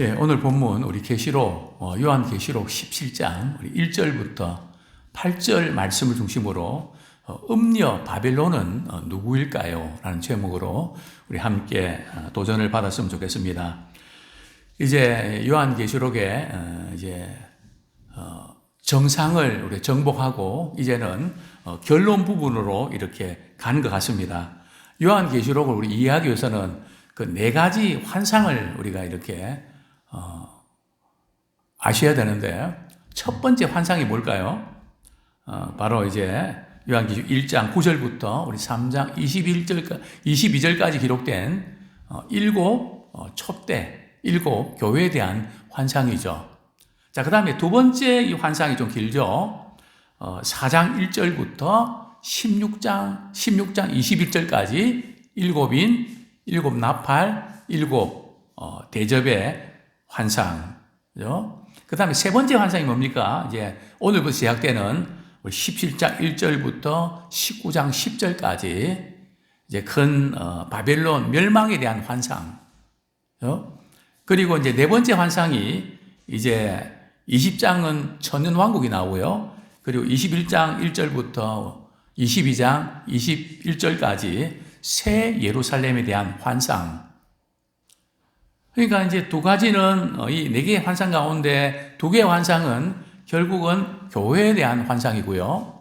예, 오늘 본문 우리 계시록 어, 요한 계시록 17장 우리 1절부터 8절 말씀을 중심으로 어, 음녀 바벨론은 어, 누구일까요? 라는 제목으로 우리 함께 어, 도전을 받았으면 좋겠습니다. 이제 요한 계시록에 어, 이제 어, 정상을 우리 정복하고 이제는 어, 결론 부분으로 이렇게 가는 것 같습니다. 요한 계시록을 우리 이해하기 위해서는 그 네 가지 환상을 우리가 이렇게 어, 아셔야 되는데 첫 번째 환상이 뭘까요? 어, 바로 이제 요한계시록 1장 9절부터 우리 3장 21절 22절까지 기록된 어, 일곱 어, 촛대 일곱 교회에 대한 환상이죠. 자, 그다음에 두 번째 이 환상이 좀 길죠. 어, 4장 1절부터 16장 16장 21절까지 일곱인 일곱 나팔 일곱 어, 대접의 환상죠. 그 다음에 세 번째 환상이 뭡니까? 이제 오늘부터 시작되는 17장 1절부터 19장 10절까지 이제 큰 어, 바벨론 멸망에 대한 환상. 그리고 이제 네 번째 환상이 이제 20장은 천년 왕국이 나오고요. 그리고 21장 1절부터 22장 21절까지 새 예루살렘에 대한 환상. 그러니까 이제 두 가지는 어, 이네 개의 환상 가운데 두 개의 환상은 결국은 교회에 대한 환상이고요.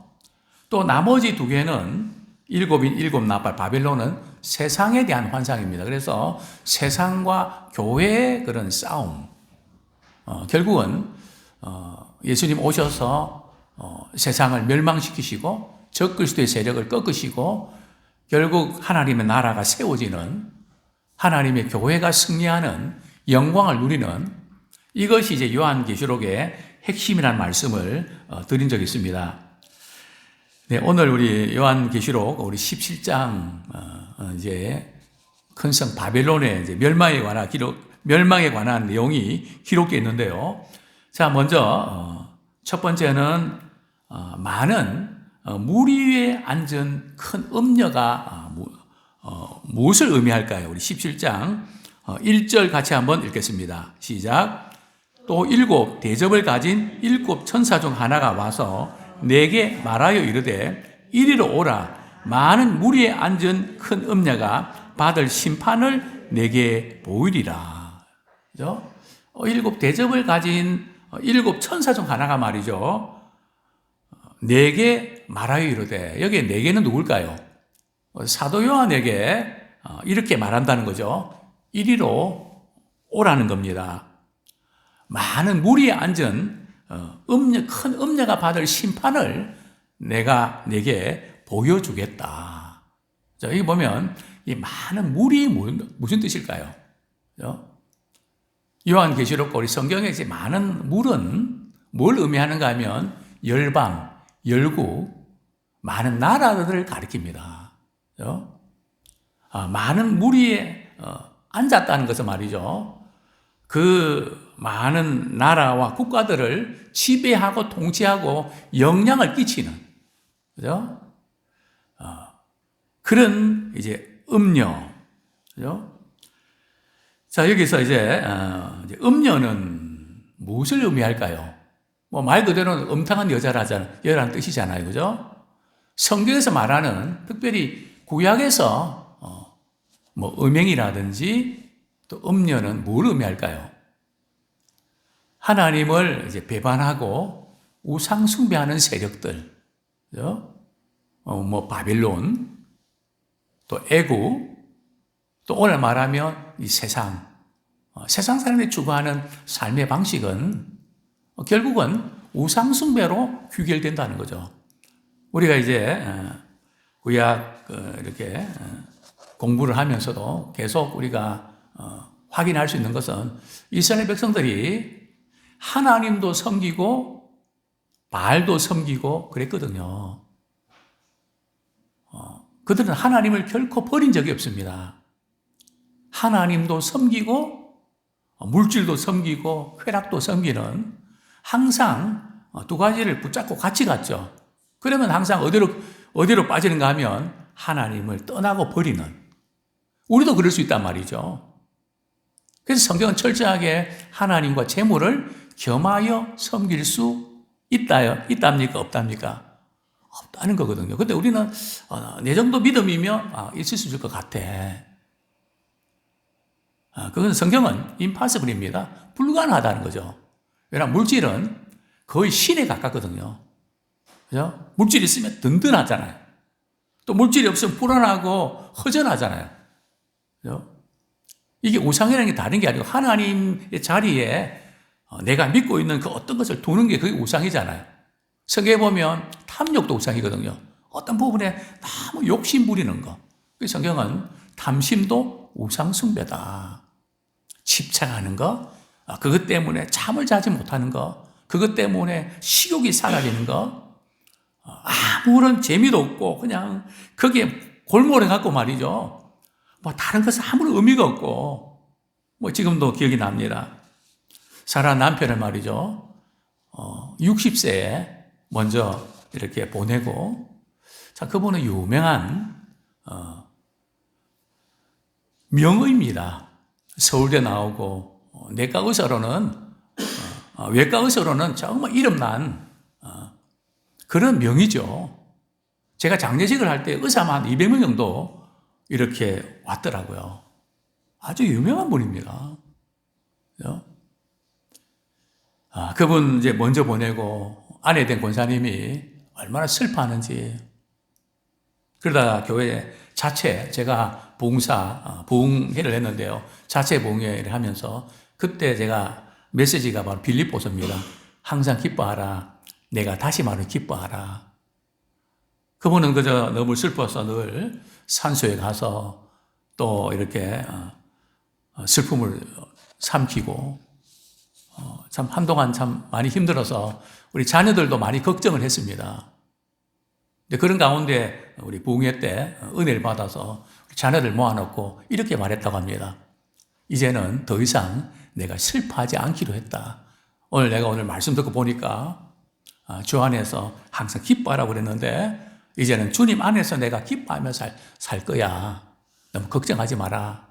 또 나머지 두 개는 일곱인 일곱 나팔 바벨론은 세상에 대한 환상입니다. 그래서 세상과 교회의 그런 싸움. 어, 결국은 어, 예수님 오셔서 어, 세상을 멸망시키시고 적그리스도의 세력을 꺾으시고 결국 하나님의 나라가 세워지는 하나님의 교회가 승리하는 영광을 누리는 이것이 이제 요한계시록의 핵심이라는 말씀을 어, 드린 적이 있습니다. 네, 오늘 우리 요한계시록 우리 17장 어, 이제 큰성 바벨론의 이제 멸망에 관한 기록 멸망에 관한 내용이 기록되어 있는데요. 자, 먼저 어, 첫 번째는 많은 물 위에 앉은 큰 음녀가 어, 무엇을 의미할까요? 우리 17장 1절 같이 한번 읽겠습니다. 시작. 또 일곱 대접을 가진 일곱 천사 중 하나가 와서 내게 말하여 이르되 이리로 오라 많은 무리에 앉은 큰 음녀가 받을 심판을 내게 보이리라. 그죠? 어, 일곱 대접을 가진 일곱 천사 중 하나가 말이죠. 내게 말하여 이르되 여기에 내게는 누굴까요? 사도 요한에게 이렇게 말한다는 거죠. 이리로 오라는 겁니다. 많은 무리에 앉은 음녀, 큰 음녀가 받을 심판을 내가 내게 보여주겠다. 자, 여기 보면 이 많은 물이 무슨 뜻일까요? 요한계시록 우리 성경에 이제 많은 물은 뭘 의미하는가 하면 열방, 열국, 많은 나라들을 가리킵니다. 아, 많은 무리에 어, 앉았다는 것은 말이죠. 그 많은 나라와 국가들을 지배하고 통치하고 영향을 끼치는 그죠? 어, 그런 이제 음녀 그죠? 자 여기서 이제, 어, 음녀는 무엇을 의미할까요? 뭐 말 그대로 음탕한 여자라잖아 여라는 뜻이잖아요, 그죠? 성경에서 말하는 특별히 구약에서 어, 뭐 음행이라든지 또 음녀는 뭘 의미할까요? 하나님을 이제 배반하고 우상 숭배하는 세력들, 어, 뭐 바빌론, 또 애국, 또 오늘 말하면 이 세상, 어, 세상 사람이 추구하는 삶의 방식은 어, 결국은 우상 숭배로 귀결된다는 거죠. 우리가 이제 어, 구약 그 이렇게 어, 공부를 하면서도 계속 우리가 어, 확인할 수 있는 것은 이스라엘 백성들이 하나님도 섬기고 바알도 섬기고 그랬거든요. 그들은 하나님을 결코 버린 적이 없습니다. 하나님도 섬기고 물질도 섬기고 쾌락도 섬기는 항상 두 가지를 붙잡고 같이 갔죠. 그러면 항상 어디로 어디로 빠지는가 하면 하나님을 떠나고 버리는 우리도 그럴 수 있단 말이죠. 그래서 성경은 철저하게 하나님과 재물을 겸하여 섬길 수 있다요? 있답니까? 없답니까? 없다는 거거든요. 근데 우리는 어, 내 정도 믿음이면 아, 있을 수 있을 것 같아. 아, 그건 성경은 impossible입니다. 불가능하다는 거죠. 왜냐하면 물질은 거의 신에 가깝거든요. 그죠? 물질이 있으면 든든하잖아요. 또 물질이 없으면 불안하고 허전하잖아요. 그죠? 이게 우상이라는 게 다른 게 아니고 하나님의 자리에 어, 내가 믿고 있는 그 어떤 것을 두는 게 그게 우상이잖아요. 성경에 보면 탐욕도 우상이거든요. 어떤 부분에 너무 욕심 부리는 거. 그 성경은 탐심도 우상숭배다. 집착하는 거, 아, 그것 때문에 잠을 자지 못하는 거, 그것 때문에 식욕이 사라지는 거, 어, 아무런 재미도 없고 그냥 거기에 골몰해 갖고 말이죠. 뭐 다른 것은 아무런 의미가 없고 뭐 지금도 기억이 납니다. 사라 남편을 말이죠. 어, 60세에 먼저 이렇게 보내고 자 그분은 유명한 어, 명의입니다. 서울대 나오고 어, 내과 의사로는 어, 외과 의사로는 정말 이름난 어, 그런 명의죠. 제가 장례식을 할 때 의사만 200명 정도 이렇게 왔더라고요. 아주 유명한 분입니다. 아, 그분 이제 먼저 보내고 아내 된 권사님이 얼마나 슬퍼하는지 그러다가 교회 자체 제가 봉사 어, 부흥회를 했는데요. 자체 부흥회를 하면서 그때 제가 메시지가 바로 빌립보서입니다. 항상 기뻐하라. 내가 다시 말을 기뻐하라. 그분은 그저 너무 슬퍼서 늘 산소에 가서 또 이렇게 어, 어, 슬픔을 삼키고 참 한동안 참 많이 힘들어서 우리 자녀들도 많이 걱정을 했습니다. 근데 그런 가운데 우리 부흥회 때 은혜를 받아서 자녀들 모아놓고 이렇게 말했다고 합니다. 이제는 더 이상 내가 슬퍼하지 않기로 했다. 오늘 내가 오늘 말씀 듣고 보니까 아, 주 안에서 항상 기뻐하라고 그랬는데 이제는 주님 안에서 내가 기뻐하며 살, 살 거야. 너무 걱정하지 마라.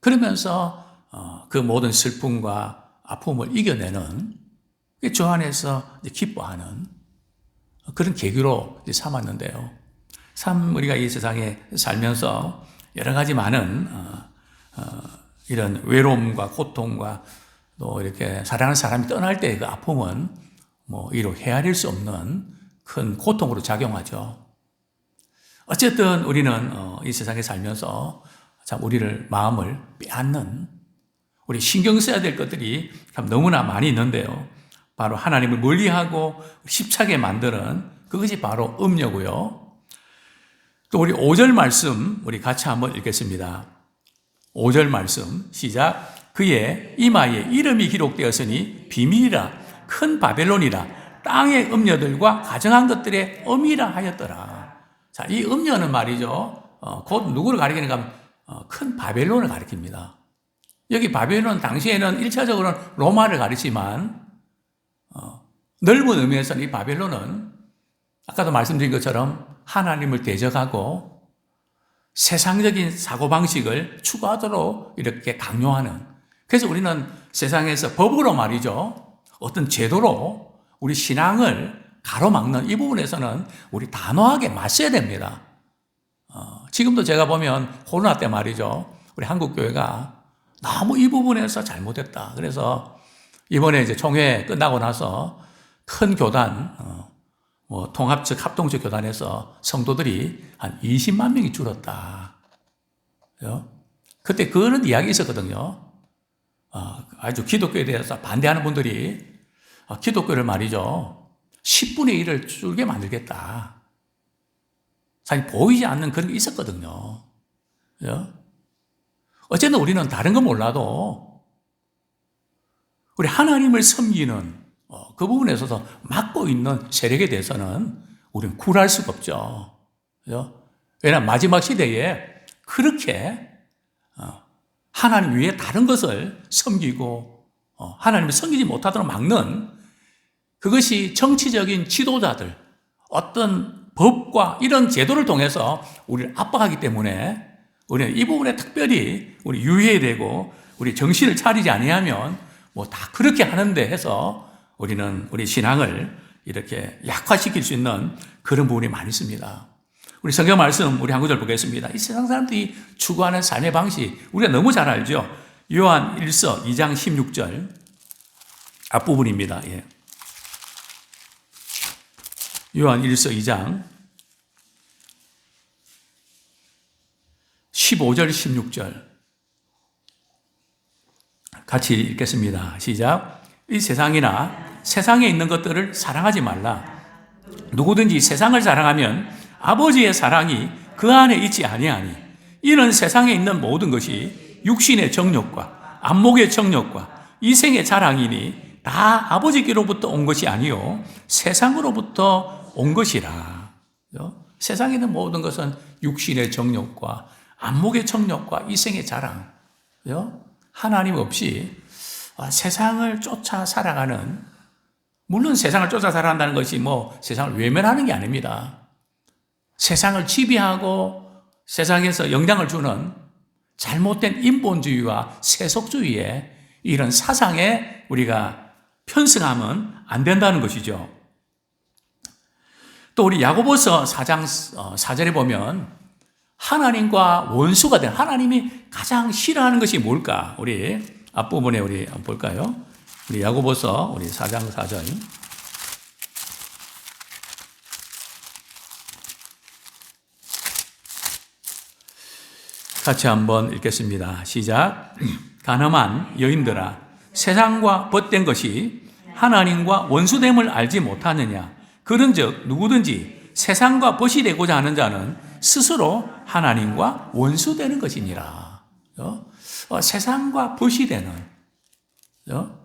그러면서 어, 그 모든 슬픔과 아픔을 이겨내는 주 안에서 기뻐하는 그런 계기로 삼았는데요. 참 우리가 이 세상에 살면서 여러 가지 많은 어, 어, 이런 외로움과 고통과 또 이렇게 사랑하는 사람이 떠날 때 그 아픔은 뭐 이로 헤아릴 수 없는 큰 고통으로 작용하죠. 어쨌든 우리는 어, 이 세상에 살면서 참 우리를 마음을 빼앗는 우리 신경 써야 될 것들이 참 너무나 많이 있는데요. 바로 하나님을 멀리하고 십차게 만드는 그것이 바로 음녀고요. 또 우리 5절 말씀 우리 같이 한번 읽겠습니다. 5절 말씀 시작 그의 이마에 이름이 기록되었으니 비밀이라 큰 바벨론이라 땅의 음녀들과 가정한 것들의 음이라 하였더라. 자, 이 음녀는 말이죠. 어, 곧 누구를 가리키는가 어, 큰 바벨론을 가리킵니다. 여기 바벨론 당시에는 1차적으로는 로마를 가리지만 어, 넓은 의미에서는 이 바벨론은 아까도 말씀드린 것처럼 하나님을 대적하고 세상적인 사고방식을 추구하도록 이렇게 강요하는 그래서 우리는 세상에서 법으로 말이죠. 어떤 제도로 우리 신앙을 가로막는 이 부분에서는 우리 단호하게 맞서야 됩니다. 어, 지금도 제가 보면 코로나 때 말이죠. 우리 한국교회가 너무 이 부분에서 잘못했다. 그래서 이번에 이제 총회 끝나고 나서 큰 교단, 어, 뭐 통합 측 합동적 교단에서 성도들이 한 20만 명이 줄었다. 그죠? 그때 그런 이야기 있었거든요. 어, 아주 기독교에 대해서 반대하는 분들이 어, 기독교를 말이죠. 10분의 1을 줄게 만들겠다. 사실 보이지 않는 그런 게 있었거든요. 그죠? 어쨌든 우리는 다른 건 몰라도 우리 하나님을 섬기는 어, 그 부분에 있어서 맡고 있는 세력에 대해서는 우리는 굴할 수가 없죠. 그죠? 왜냐하면 마지막 시대에 그렇게 어, 하나님 위에 다른 것을 섬기고 어, 하나님을 섬기지 못하도록 막는 그것이 정치적인 지도자들 어떤 법과 이런 제도를 통해서 우리를 압박하기 때문에 우리는 이 부분에 특별히 우리 유의해야 되고 우리 정신을 차리지 아니하면 뭐 다 그렇게 하는데 해서 우리는 우리 신앙을 이렇게 약화시킬 수 있는 그런 부분이 많이 있습니다. 우리 성경 말씀 우리 한 구절 보겠습니다. 이 세상 사람들이 추구하는 삶의 방식 우리가 너무 잘 알죠. 요한 1서 2장 16절 앞부분입니다. 예. 요한 1서 2장 15절 16절 같이 읽겠습니다. 시작. 이 세상이나 세상에 있는 것들을 사랑하지 말라. 누구든지 세상을 사랑하면 아버지의 사랑이 그 안에 있지 아니하니 이는 세상에 있는 모든 것이 육신의 정욕과 안목의 정욕과 이생의 자랑이니 다 아버지께로부터 온 것이 아니요 세상으로부터 온 것이라. 세상에 있는 모든 것은 육신의 정욕과 안목의 정욕과 이생의 자랑. 하나님 없이 아, 세상을 쫓아 살아가는 물론 세상을 쫓아 살아간다는 것이 뭐 세상을 외면하는 게 아닙니다. 세상을 지배하고 세상에서 영향을 주는 잘못된 인본주의와 세속주의에 이런 사상에 우리가 편승하면 안 된다는 것이죠. 또 우리 야고보서 4장 4절에 보면 하나님과 원수가 된 하나님이 가장 싫어하는 것이 뭘까? 우리 앞부분에 우리 볼까요? 우리 야고보서 우리 4장 4절. 같이 한번 읽겠습니다. 시작. 가늠한 여인들아 세상과 벗된 것이 하나님과 원수됨을 알지 못하느냐 그런즉 누구든지 세상과 벗이 되고자 하는 자는 스스로 하나님과 원수되는 것이니라. 어? 어, 세상과 벗이 되는 어?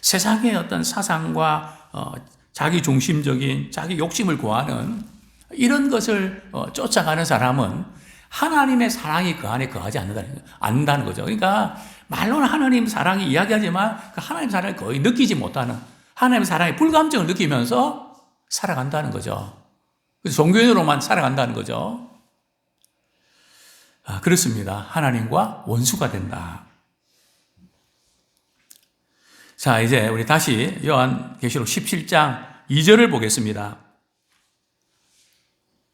세상의 어떤 사상과 어, 자기 중심적인 자기 욕심을 구하는 이런 것을 어, 쫓아가는 사람은 하나님의 사랑이 그 안에 거하지 않는다는, 않는다는 거죠. 그러니까 말로는 하나님 사랑이 이야기하지만 그 하나님 사랑을 거의 느끼지 못하는 하나님 사랑의 불감정을 느끼면서 살아간다는 거죠. 종교인으로만 살아간다는 거죠. 아, 그렇습니다. 하나님과 원수가 된다. 자, 이제 우리 다시 요한 계시록 17장 2절을 보겠습니다.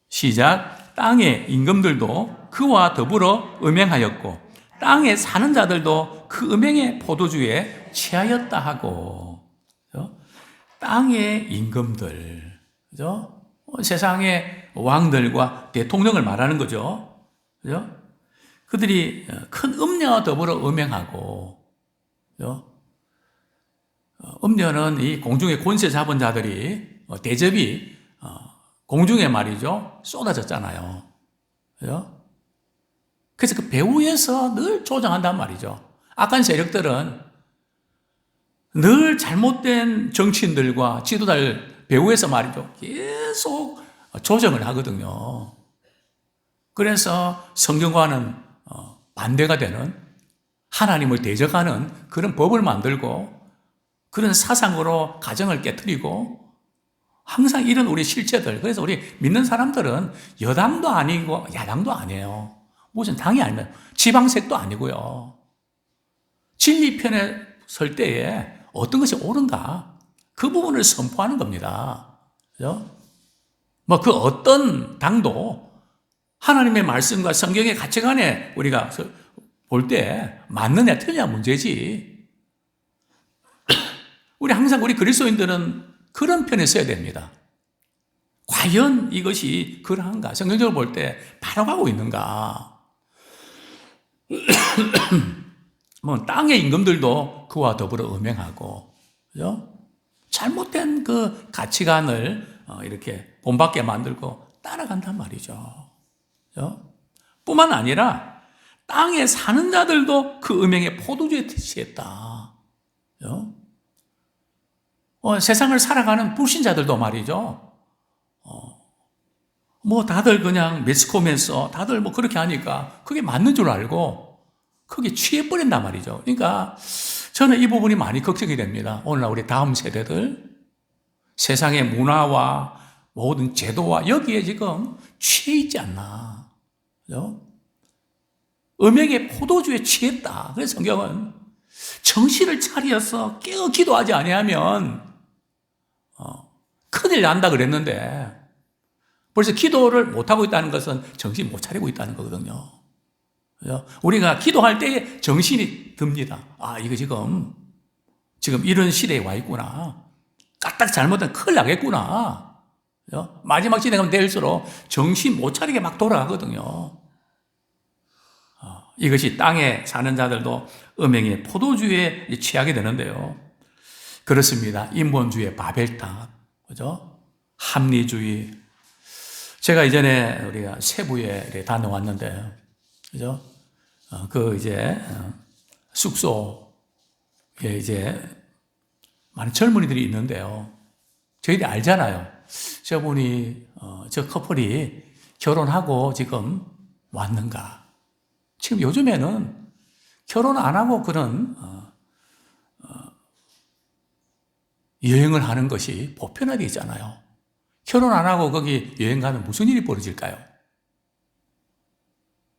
시작. 땅의 임금들도 그와 더불어 음행하였고 땅에 사는 자들도 그 음행의 포도주에 취하였다 하고 그죠? 땅의 임금들 그죠? 세상의 왕들과 대통령을 말하는 거죠. 그죠? 그들이 큰 음녀와 더불어 음행하고 그죠? 음녀는 이 공중의 권세 잡은 자들이 어, 대접이 어, 공중에 말이죠 쏟아졌잖아요. 그죠? 그래서 그 배후에서 늘 조정한단 말이죠. 악한 세력들은 늘 잘못된 정치인들과 지도자를 배후에서 말이죠. 계속 조정을 하거든요. 그래서 성경과는 어, 반대가 되는 하나님을 대적하는 그런 법을 만들고 그런 사상으로 가정을 깨뜨리고 항상 이런 우리 실체들. 그래서 우리 믿는 사람들은 여당도 아니고 야당도 아니에요. 무슨 당이 아니면 지방색도 아니고요. 진리 편에 설 때에 어떤 것이 옳은가? 그 부분을 선포하는 겁니다. 그죠? 뭐 그 어떤 당도 하나님의 말씀과 성경의 가치관에 우리가 볼 때 맞느냐 틀리냐 문제지. 우리 항상 우리 그리스도인들은 그런 편에 서야 됩니다. 과연 이것이 그러한가? 성경적으로 볼 때 바로 가고 있는가? 뭐 땅의 임금들도 그와 더불어 음행하고, 그죠? 잘못된 그 가치관을 어, 이렇게 본받게 만들고 따라간단 말이죠. 그죠? 뿐만 아니라 땅에 사는 자들도 그 음행의 포도주에 취했다. 그죠? 어, 세상을 살아가는 불신자들도 말이죠. 어, 뭐 다들 그냥 매스컴에서 다들 뭐 그렇게 하니까 그게 맞는 줄 알고 그게 취해버린단 말이죠. 그러니까 저는 이 부분이 많이 걱정이 됩니다. 오늘날 우리 다음 세대들 세상의 문화와 모든 제도와 여기에 지금 취해 있지 않나. 그죠? 음행의 포도주에 취했다. 그래서 성경은 정신을 차려서 깨어 기도하지 아니하면 어, 큰일 난다 그랬는데 벌써 기도를 못하고 있다는 것은 정신 못 차리고 있다는 거거든요. 그죠? 우리가 기도할 때 정신이 듭니다. 아, 이거 지금, 지금 이런 시대에 와 있구나. 까딱 잘못하면 큰일 나겠구나. 그죠? 마지막 진행하면 될수록 정신 못 차리게 막 돌아가거든요. 어, 이것이 땅에 사는 자들도 음행의 포도주에 취하게 되는데요. 그렇습니다. 인본주의 바벨탑, 그죠? 합리주의. 제가 이전에 우리가 세부에 다녀왔는데, 그죠? 어, 그 이제 어, 숙소에 이제 많은 젊은이들이 있는데요. 저희들이 알잖아요. 저분이 어, 저 커플이 결혼하고 지금 왔는가? 지금 요즘에는 결혼 안 하고 그런 여행을 하는 것이 보편화되어 있잖아요. 결혼 안 하고 거기 여행 가면 무슨 일이 벌어질까요?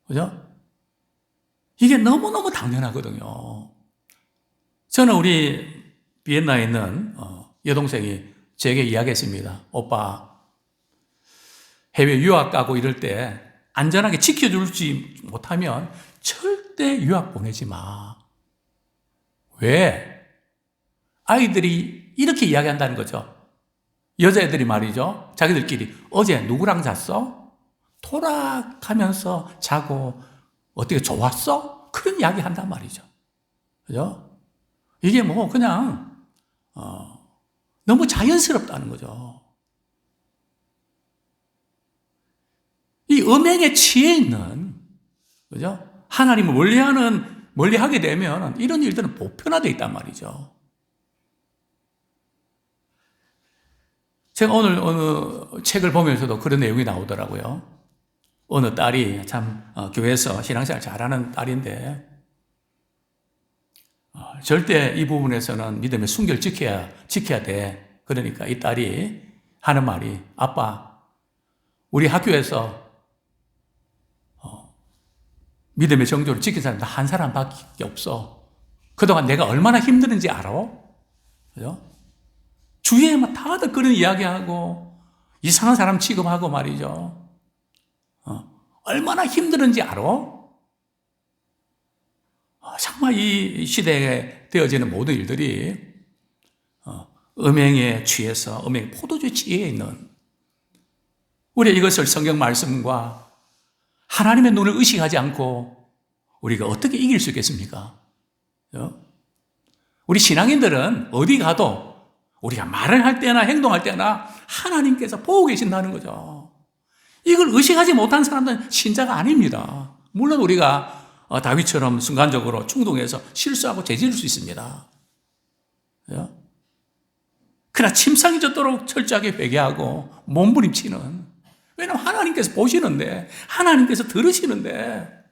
그죠? 이게 너무너무 당연하거든요. 저는 우리 비엔나에 있는 어, 여동생이 제게 이야기했습니다. 오빠, 해외 유학 가고 이럴 때 안전하게 지켜줄지 못하면 절대 유학 보내지 마. 왜? 아이들이 이렇게 이야기한다는 거죠. 여자애들이 말이죠. 자기들끼리 어제 누구랑 잤어? 토락하면서 자고 어떻게 좋았어? 그런 이야기 한단 말이죠. 그죠? 이게 뭐 그냥 어, 너무 자연스럽다는 거죠. 이 음행에 취해 있는 그죠? 하나님을 멀리하는 멀리하게 되면 이런 일들은 보편화되어 있단 말이죠. 제가 오늘 어느 책을 보면서도 그런 내용이 나오더라고요. 어느 딸이 참 어, 교회에서 신앙생활 잘하는 딸인데 어, 절대 이 부분에서는 믿음의 순결 지켜야 지켜야 돼. 그러니까 이 딸이 하는 말이 아빠 우리 학교에서 어, 믿음의 정조를 지킨 사람 한 사람밖에 없어. 그동안 내가 얼마나 힘드는지 알아? 그죠? 주위에만 다들 그런 이야기하고 이상한 사람 취급하고 말이죠. 어, 얼마나 힘드는지 알아? 어, 정말 이 시대에 되어지는 모든 일들이 어, 음행에 취해서 음행 포도주에 취해 있는 우리 이것을 성경 말씀과 하나님의 눈을 의식하지 않고 우리가 어떻게 이길 수 있겠습니까? 어? 우리 신앙인들은 어디 가도 우리가 말을 할 때나 행동할 때나 하나님께서 보고 계신다는 거죠. 이걸 의식하지 못한 사람들은 신자가 아닙니다. 물론 우리가 어, 다윗처럼 순간적으로 충동해서 실수하고 죄지을 수 있습니다. 그러나 침상이 젖도록 철저하게 회개하고 몸부림치는 왜냐하면 하나님께서 보시는데 하나님께서 들으시는데?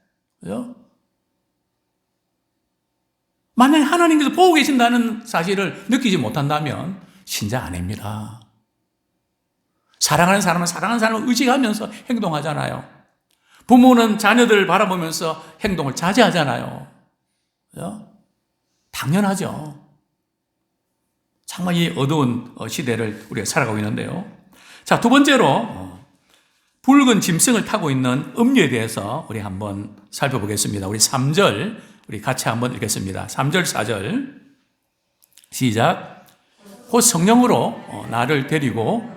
만약에 하나님께서 보고 계신다는 사실을 느끼지 못한다면 신자 아닙니다. 사랑하는 사람은 사랑하는 사람을 의식하면서 행동하잖아요. 부모는 자녀들을 바라보면서 행동을 자제하잖아요. 당연하죠. 정말 이 어두운 시대를 우리가 살아가고 있는데요. 자, 두 번째로 어, 붉은 짐승을 타고 있는 음료에 대해서 우리 한번 살펴보겠습니다. 우리 3절 우리 같이 한번 읽겠습니다. 3절, 4절. 시작. 곧 성령으로 어, 나를 데리고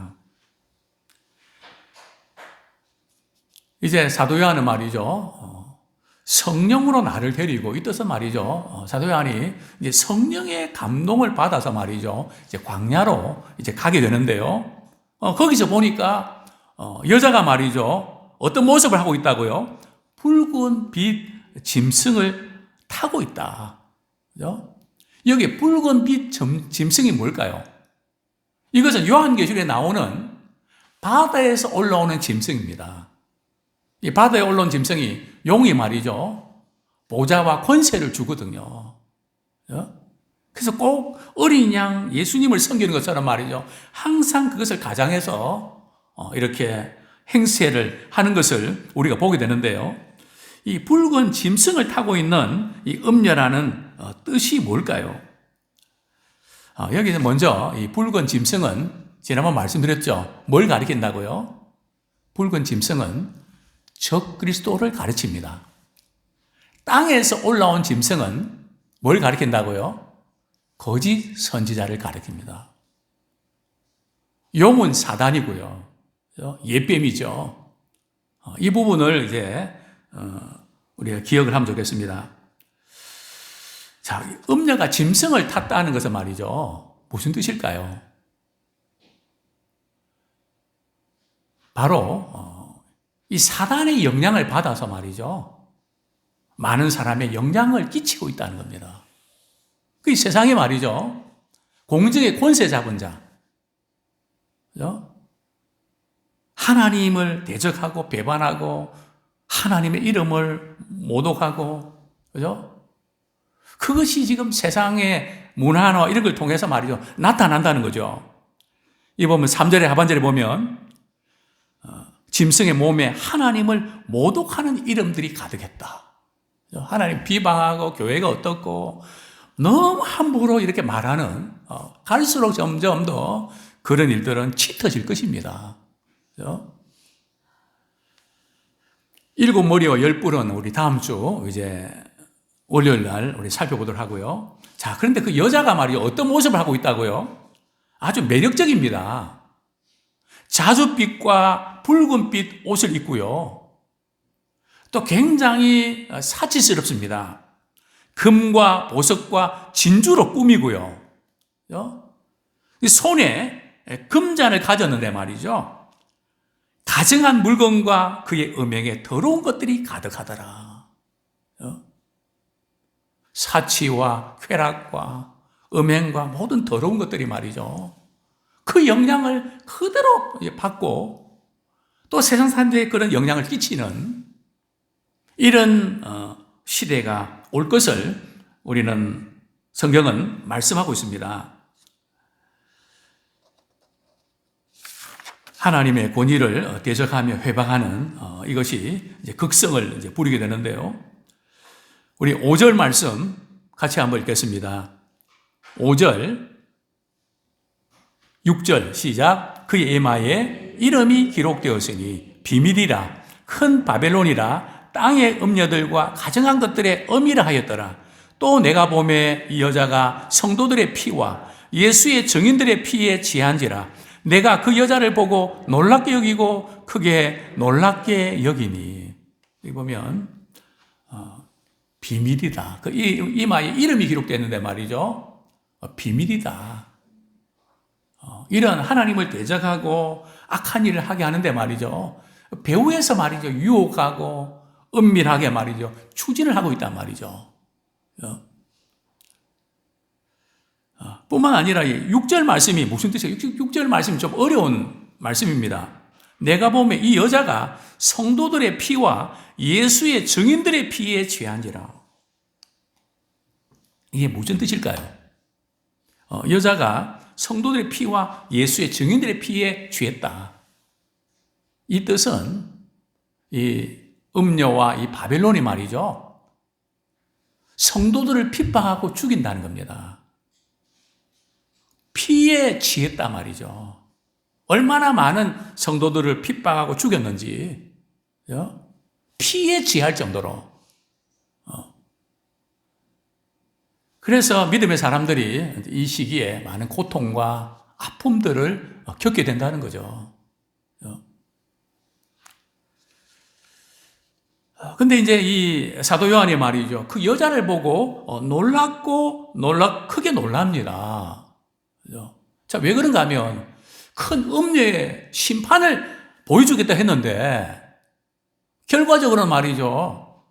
이제 사도 요한은 말이죠. 어, 성령으로 나를 데리고 이 뜻은 말이죠. 어, 사도 요한이 이제 성령의 감동을 받아서 말이죠. 이제 광야로 이제 가게 되는데요. 어, 거기서 보니까 여자가 말이죠. 어떤 모습을 하고 있다고요? 붉은 빛 짐승을 타고 있다. 그죠? 여기 붉은 빛 점- 짐승이 뭘까요? 이것은 요한계시록에 나오는 바다에서 올라오는 짐승입니다. 이 바다에 올라온 짐승이 용이 말이죠. 보좌와 권세를 주거든요. 어? 그래서 꼭 어린 양 예수님을 섬기는 것처럼 말이죠. 항상 그것을 가장해서 어, 이렇게 행세를 하는 것을 우리가 보게 되는데요. 이 붉은 짐승을 타고 있는 이 음녀라는 어, 뜻이 뭘까요? 어, 여기는 먼저 이 붉은 짐승은 지난번 말씀드렸죠. 뭘 가리킨다고요? 붉은 짐승은 적 그리스도를 가르칩니다. 땅에서 올라온 짐승은 뭘 가리킨다고요? 거짓 선지자를 가리킵니다. 용은 사단이고요. 예뱀이죠. 어, 이 부분을 이제 어, 우리가 기억을 하면 좋겠습니다. 자, 음녀가 짐승을 탔다는 것은 말이죠. 무슨 뜻일까요? 바로 어, 이 사단의 영향을 받아서 말이죠. 많은 사람의 영향을 끼치고 있다는 겁니다. 그 세상에 말이죠. 공정의 권세 잡은 자. 그죠? 하나님을 대적하고 배반하고 하나님의 이름을 모독하고 그죠? 그것이 지금 세상의 문화나 이런 걸 통해서 말이죠. 나타난다는 거죠. 이 보면 3절에 하반절에 보면 어, 짐승의 몸에 하나님을 모독하는 이름들이 가득했다. 하나님 비방하고 교회가 어떻고 너무 함부로 이렇게 말하는 어, 갈수록 점점 더 그런 일들은 짙어질 것입니다. 그죠? 일곱 머리와 열 뿔은 우리 다음 주 이제 월요일 날 우리 살펴보도록 하고요. 자, 그런데 그 여자가 말이요. 어떤 모습을 하고 있다고요? 아주 매력적입니다. 자줏빛과 붉은빛 옷을 입고요. 또 굉장히 사치스럽습니다. 금과 보석과 진주로 꾸미고요. 손에 금잔을 가졌는데 말이죠. 가증한 물건과 그의 음행에 더러운 것들이 가득하더라. 사치와 쾌락과 음행과 모든 더러운 것들이 말이죠. 그 영향을 그대로 받고 또 세상 사람들의 그런 영향을 끼치는 이런 어, 시대가 올 것을 우리는 성경은 말씀하고 있습니다. 하나님의 권위를 대적하며 회방하는 어, 이것이 극성을 이제 부리게 되는데요. 우리 5절 말씀 같이 한번 읽겠습니다. 5절, 6절 시작. 그의 에마에 이름이 기록되었으니 비밀이라 큰 바벨론이라 땅의 음녀들과 가정한 것들의 엄이라 하였더라. 또 내가 봄에 이 여자가 성도들의 피와 예수의 증인들의 피에 지한지라 내가 그 여자를 보고 놀랍게 여기고 크게 놀랍게 여기니 여기 보면 어, 비밀이다. 그 이마에 이름이 기록되는데 말이죠. 어, 비밀이다. 어, 이런 하나님을 대적하고 악한 일을 하게 하는데 말이죠. 배후에서 말이죠. 유혹하고 은밀하게 말이죠. 추진을 하고 있단 말이죠. 뿐만 아니라 6절 말씀이 무슨 뜻이에요? 6절 말씀이 좀 어려운 말씀입니다. 내가 보면 이 여자가 성도들의 피와 예수의 증인들의 피에 취한지라. 이게 무슨 뜻일까요? 어, 여자가 성도들의 피와 예수의 증인들의 피에 취했다. 이 뜻은 이 음녀와 이 바벨론이 말이죠. 성도들을 핍박하고 죽인다는 겁니다. 피에 취했다 말이죠. 얼마나 많은 성도들을 핍박하고 죽였는지 피에 취할 정도로 그래서 믿음의 사람들이 이 시기에 많은 고통과 아픔들을 겪게 된다는 거죠. 근데 이제 이 사도 요한이 말이죠. 그 여자를 보고 어, 놀랍고 놀랍 크게 놀랍니다. 자, 왜 그런가 하면 큰 음녀의 심판을 보여주겠다 했는데 결과적으로는 말이죠.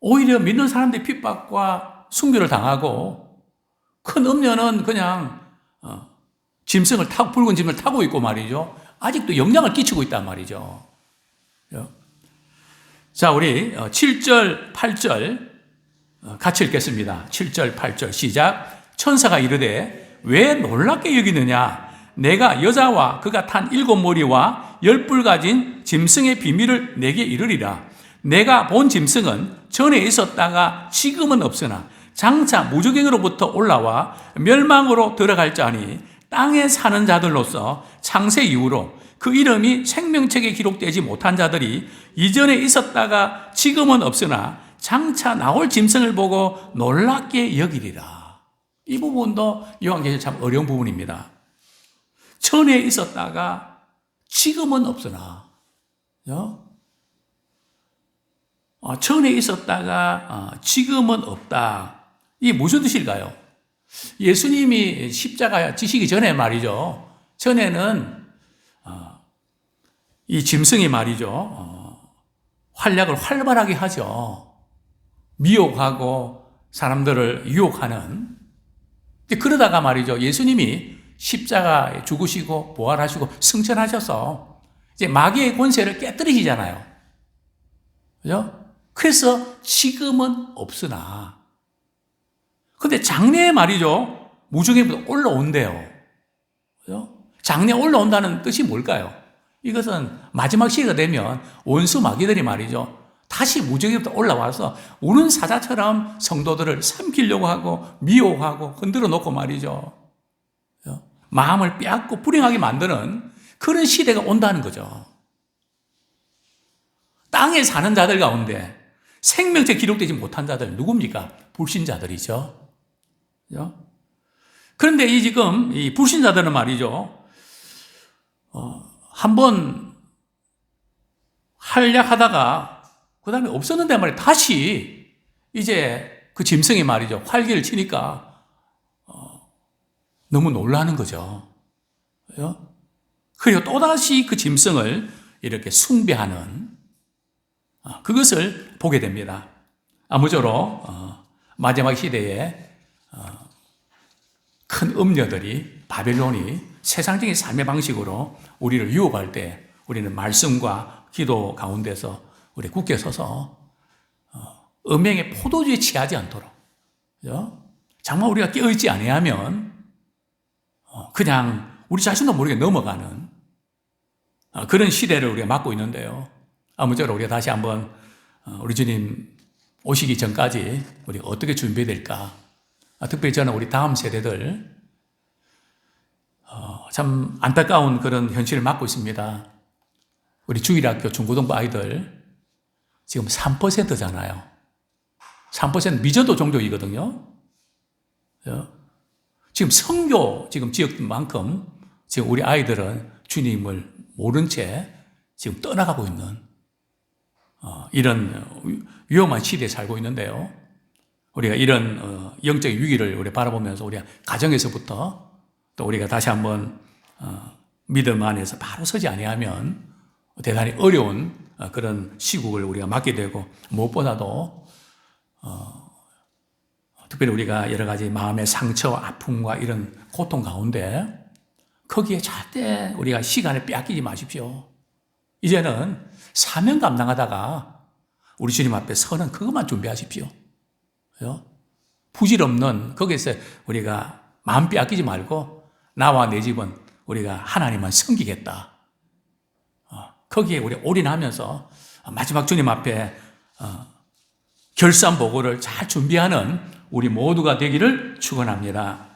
오히려 믿는 사람들이 핍박과 순교를 당하고 큰 음녀는 그냥 어, 짐승을 타고 붉은 짐을 타고 있고 말이죠. 아직도 영향을 끼치고 있단 말이죠. 자, 우리 7절, 8절 어, 같이 읽겠습니다. 7절, 8절 시작. 천사가 이르되 왜 놀랍게 여기느냐? 내가 여자와 그가 탄 일곱 머리와 열뿔 가진 짐승의 비밀을 내게 이르리라. 내가 본 짐승은 전에 있었다가 지금은 없으나 장차 무적행으로부터 올라와 멸망으로 들어갈 자니 땅에 사는 자들로서 창세 이후로 그 이름이 생명책에 기록되지 못한 자들이 이전에 있었다가 지금은 없으나 장차 나올 짐승을 보고 놀랍게 여기리라. 이 부분도 요한계시록 참 어려운 부분입니다. 전에 있었다가 지금은 없으나, 요? 어, 전에 있었다가 어, 지금은 없다. 이게 무슨 뜻일까요? 예수님이 십자가 지시기 전에 말이죠. 전에는 어, 이 짐승이 말이죠. 어, 활약을 활발하게 하죠. 미혹하고 사람들을 유혹하는. 그러다가 말이죠. 예수님이 십자가에 죽으시고 부활하시고 승천하셔서 이제 마귀의 권세를 깨뜨리시잖아요. 그죠? 그래서 지금은 없으나. 근데 장래에 말이죠. 무중에부터 올라온대요. 그죠? 장래 올라온다는 뜻이 뭘까요? 이것은 마지막 시기가 되면 원수 마귀들이 말이죠. 다시 무적에부터 올라와서 우는 사자처럼 성도들을 삼키려고 하고 미혹하고 흔들어 놓고 말이죠. 마음을 빼앗고 불행하게 만드는 그런 시대가 온다는 거죠. 땅에 사는 자들 가운데 생명체 기록되지 못한 자들 누굽니까? 불신자들이죠. 그런데 이 지금 이 불신자들은 말이죠. 어, 한번 활약하다가 그 다음에 없었는데 말이에요. 다시 이제 그 짐승이 말이죠. 활기를 치니까 어, 너무 놀라는 거죠. 그리고 또다시 그 짐승을 이렇게 숭배하는 어, 그것을 보게 됩니다. 아무쪼록 어, 마지막 시대에 어, 큰 음녀들이 바벨론이 세상적인 삶의 방식으로 우리를 유혹할 때 우리는 말씀과 기도 가운데서 우리 굳게 서서 음행의 포도주에 취하지 않도록 정말 우리가 깨어있지 아니하면 그냥 우리 자신도 모르게 넘어가는 그런 시대를 우리가 맞고 있는데요. 아무쪼록 우리가 다시 한번 우리 주님 오시기 전까지 우리가 어떻게 준비해야 될까? 특별히 저는 우리 다음 세대들 참 안타까운 그런 현실을 맞고 있습니다. 우리 주일학교 중고등부 아이들 지금 3%잖아요. 3% 미전도 종족이거든요. 지금 성교 지금 지역만큼 지금 우리 아이들은 주님을 모른 채 지금 떠나가고 있는 어, 이런 위험한 시대에 살고 있는데요. 우리가 이런 어, 영적인 위기를 우리 바라보면서 우리가 가정에서부터 또 우리가 다시 한번 어, 믿음 안에서 바로 서지 아니하면 대단히 어려운 그런 시국을 우리가 맞게 되고 무엇보다도 특별히 우리가 여러 가지 마음의 상처와 아픔과 이런 고통 가운데 거기에 절대 우리가 시간을 빼앗기지 마십시오. 이제는 사명 감당하다가 우리 주님 앞에 서는 그것만 준비하십시오. 부질없는 거기서 우리가 마음 빼앗기지 말고 나와 내 집은 우리가 하나님만 섬기겠다. 어, 거기에 우리 올인하면서 마지막 주님 앞에 어, 결산 보고를 잘 준비하는 우리 모두가 되기를 축원합니다.